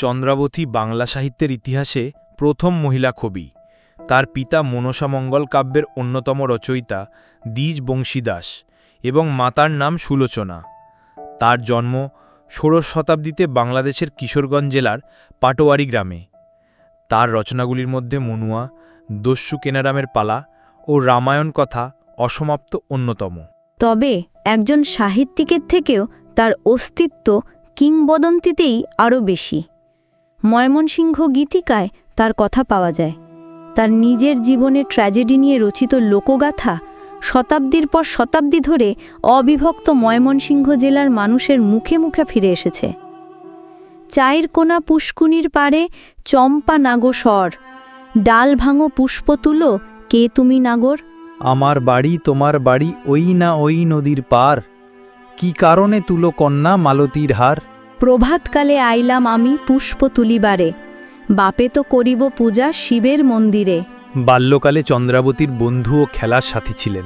চন্দ্রাবতী বাংলা সাহিত্যের ইতিহাসে প্রথম মহিলা কবি। তার পিতা মনসামঙ্গল কাব্যের অন্যতম রচয়িতা দ্বিজ বংশীদাস এবং মাতার নাম সুলোচনা। তার জন্ম ষোড়শ শতাব্দীতে বাংলাদেশের কিশোরগঞ্জ জেলার পাটোয়ারি গ্রামে। তার রচনাগুলির মধ্যে মনুয়া, দস্যু কেনারামের পালা ও রামায়ণ কথা অসমাপ্ত অন্যতম। তবে একজন সাহিত্যিকের থেকেও তার অস্তিত্ব কিংবদন্তিতেই আরও বেশি। ময়মনসিংহ গীতিকায় তার কথা পাওয়া যায়। তার নিজের জীবনের ট্র্যাজেডি নিয়ে রচিত লোকগাথা শতাব্দীর পর শতাব্দী ধরে অবিভক্ত ময়মনসিংহ জেলার মানুষের মুখে মুখে ফিরে এসেছে। চায়ের কোনা পুষ্কুনির পারে চম্পা নাগো স্বর, ডাল ভাঙো পুষ্প তুলো, কে তুমি নাগর? আমার বাড়ি তোমার বাড়ি ওই না ওই নদীর পার, কি কারণে তুলো কন্যা মালতীর হার? প্রভাতকালে আইলাম আমি পুষ্প তুলিবারে। বাপে তো করিব পূজা শিবের মন্দিরে। বাল্যকালে চন্দ্রাবতীর বন্ধু ও খেলার সাথী ছিলেন।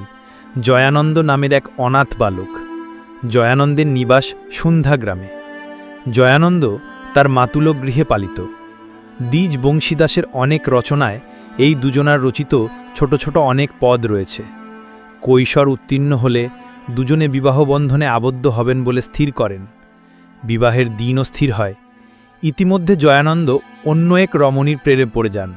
জয়ানন্দ নামের এক অনাথ বালক। জয়ানন্দের নিবাস সন্ধ্যা গ্রামে। জয়ানন্দ তার মাতুল গৃহে পালিত। দ্বিজ বংশীদাসের অনেক রচনায় এই দুজনার রচিত ছোট ছোট অনেক পদ রয়েছে। কৈশোর উত্তীর্ণ হলে দুজনে বিবাহ বন্ধনে আবদ্ধ হবেন বলে স্থির করেন। বিবাহের দিনও স্থির হয়। ইতিমধ্যে জয়ানন্দ অন্য এক রমণীর প্রেরে পড়ে যান।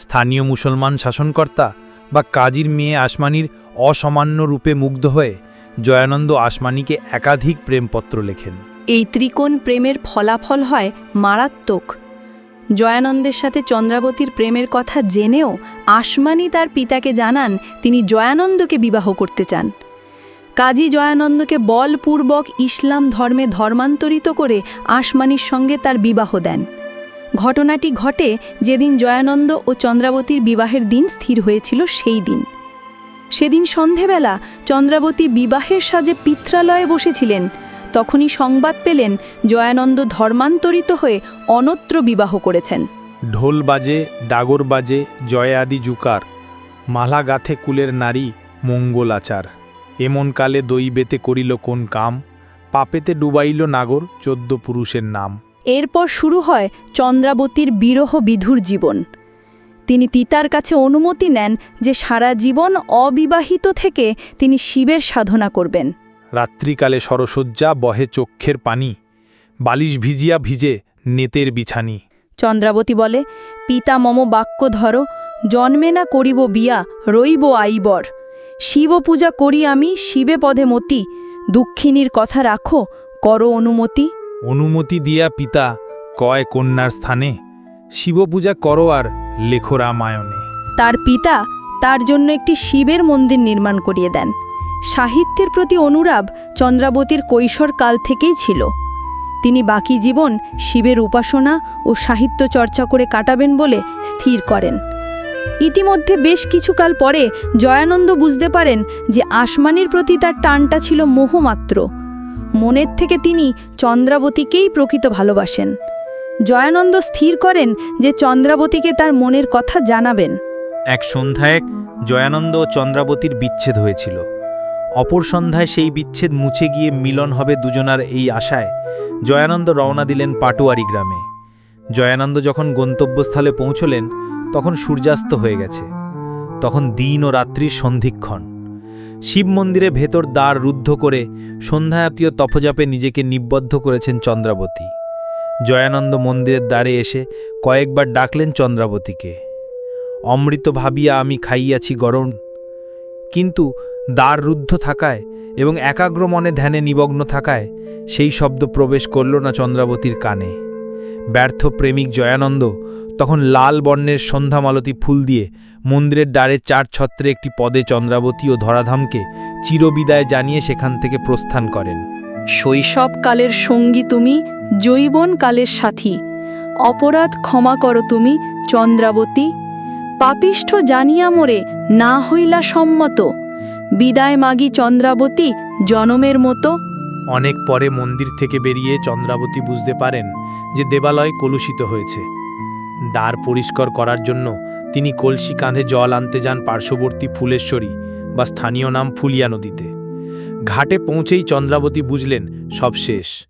স্থানীয় মুসলমান শাসনকর্তা বা কাজীর মেয়ে আসমানির অসামান্য রূপে মুগ্ধ হয়ে জয়ানন্দ আসমানিকে একাধিক প্রেমপত্র লেখেন। এই ত্রিকোণ প্রেমের ফলাফল হয় মারাত্মক। জয়ানন্দের সাথে চন্দ্রাবতীর প্রেমের কথা জেনেও আসমানি তার পিতাকে জানান তিনি জয়ানন্দকে বিবাহ করতে চান। কাজী জয়ানন্দকে বলপূর্বক ইসলাম ধর্মে ধর্মান্তরিত করে আসমানির সঙ্গে তার বিবাহ দেন। ঘটনাটি ঘটে যেদিন জয়ানন্দ ও চন্দ্রাবতীর বিবাহের দিন স্থির হয়েছিল সেই দিন। সেদিন সন্ধেবেলা চন্দ্রাবতী বিবাহের সাজে পিত্রালয়ে বসেছিলেন। তখনই সংবাদ পেলেন জয়ানন্দ ধর্মান্তরিত হয়ে অনত্র বিবাহ করেছেন। ঢোল বাজে, ডাগর বাজে, জয় আদি জুকার, মালা গাথে কুলের নারী, মঙ্গল আচার। এমন কালে দৈবেতে করিল কোন কাম? পাপেতে ডুবাইল নাগর চোদ্দ পুরুষের নাম। এরপর শুরু হয় চন্দ্রাবতীর বিরহ বিধুর জীবন। তিনি তিতার কাছে অনুমতি নেন যে সারা জীবন অবিবাহিত থেকে তিনি শিবের সাধনা করবেন। রাত্রিকালে সরসজ্জা বহে চক্ষের পানি বালিশ ভিজিয়া ভিজে নেতের বিছানি। চন্দ্রাবতী বলে পিতা মম বাক্য ধরো জন্মে না করিব বিয়া রইব আইবর। শিব পূজা করি আমি শিবে পদে মতি। দুঃখিনীর কথা রাখো করো অনুমতি। অনুমতি দিয়া পিতা কয় কন্যার স্থানে। শিবপূজা করো আর লেখো রামায়ণে। তার পিতা তার জন্য একটি শিবের মন্দির নির্মাণ করিয়ে দেন। সাহিত্যের প্রতি অনুরাগ চন্দ্রাবতীর কৈশোর কাল থেকেই ছিল। তিনি বাকি জীবন শিবের উপাসনা ও সাহিত্য চর্চা করে কাটাবেন বলে স্থির করেন। ইতিমধ্যে বেশ কিছুকাল পরে জয়ানন্দ বুঝতে পারেন যে আসমানির প্রতি তার টানটা ছিল মোহমাত্র। মনের থেকে তিনি চন্দ্রাবতীকেই প্রকৃত ভালোবাসেন। জয়ানন্দ স্থির করেন যে চন্দ্রাবতীকে তার মনের কথা জানাবেন। এক সন্ধ্যায় জয়ানন্দ ও চন্দ্রাবতীর বিচ্ছেদ হয়েছিল। অপর সন্ধ্যায় সেই বিচ্ছেদ মুছে গিয়ে মিলন হবে দুজনার এই আশায় জয়ানন্দ রওনা দিলেন পাটোয়ারি গ্রামে। জয়ানন্দ যখন গন্তব্যস্থলে পৌঁছলেন তখন সূর্যাস্ত হয়ে গেছে। তখন দিন ও রাত্রির সন্ধিক্ষণ। শিব মন্দিরে ভেতর দ্বার রুদ্ধ করে সন্ধ্যায়াতীয় তফজাপে নিজেকে নিবদ্ধ করেছেন চন্দ্রাবতী। জয়ানন্দ মন্দিরের দ্বারে এসে কয়েকবার ডাকলেন চন্দ্রাবতীকে। অমৃত ভাবিয়া আমি খাইয়াছি গরম কিন্তু দ্বার রুদ্ধ থাকায় এবং একাগ্র মনে ধ্যানে নিমগ্ন থাকায় সেই শব্দ প্রবেশ করল না চন্দ্রাবতীর কানে। ব্যর্থ প্রেমিক জয়ানন্দ তখন লাল বর্ণের সন্ধ্যামালতী ফুল দিয়ে মন্দিরের ডারে চার ছত্রে একটি পদে চন্দ্রাবতী ও ধরাধামকে চিরবিদায় জানিয়ে সেখান থেকে প্রস্থান করেন। শৈশবকালের সঙ্গী তুমি জৈবন কালের সাথী। অপরাধ ক্ষমা করো তুমি চন্দ্রাবতী। পাপিষ্ঠ জানিয়া মোরে না হইলা সম্মত। বিদায় মাগি চন্দ্রাবতী জনমের মতো। অনেক পরে মন্দির থেকে বেরিয়ে চন্দ্রাবতী বুঝতে পারেন যে দেবালয় কলুষিত হয়েছে। দ্বার পরিষ্কার করার জন্য তিনি কলসি কাঁধে জল আনতে যান পার্শ্ববর্তী ফুলেশ্বরী বা স্থানীয় নাম ফুলিয়া নদীতে। ঘাটে পৌঁছেই চন্দ্রাবতী বুঝলেন, সব শেষ।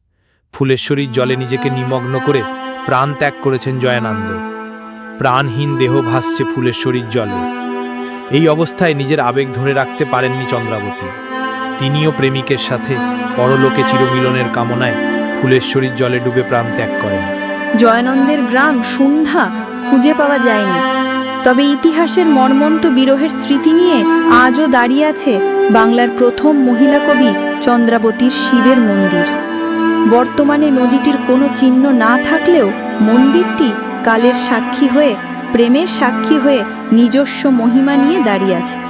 ফুলেশ্বরীর জলে নিজেকে নিমগ্ন করে প্রাণ ত্যাগ করেছেন জয়ানন্দ। প্রাণহীন দেহ ভাসছে ফুলেশ্বরীর জলে। এই অবস্থায় নিজের আবেগ ধরে রাখতে পারেননি চন্দ্রাবতী। তিনিও প্রেমিকের সাথে পরলোকে চিরমিলনের কামনায় ফুলেশ্বরীর জলে ডুবে প্রাণ ত্যাগ করেন। জয়ানন্দের গ্রাম সন্ধ্যা খুঁজে পাওয়া যায়নি। তবে ইতিহাসের মর্মন্ত বিরহের স্মৃতি নিয়ে আজও দাঁড়িয়ে আছে বাংলার প্রথম মহিলা কবি চন্দ্রাবতীর শিবের মন্দির। বর্তমানে নদীটির কোনো চিহ্ন না থাকলেও মন্দিরটি কালের সাক্ষী হয়ে, প্রেমের সাক্ষী হয়ে নিজস্ব মহিমা নিয়ে দাঁড়িয়ে আছে।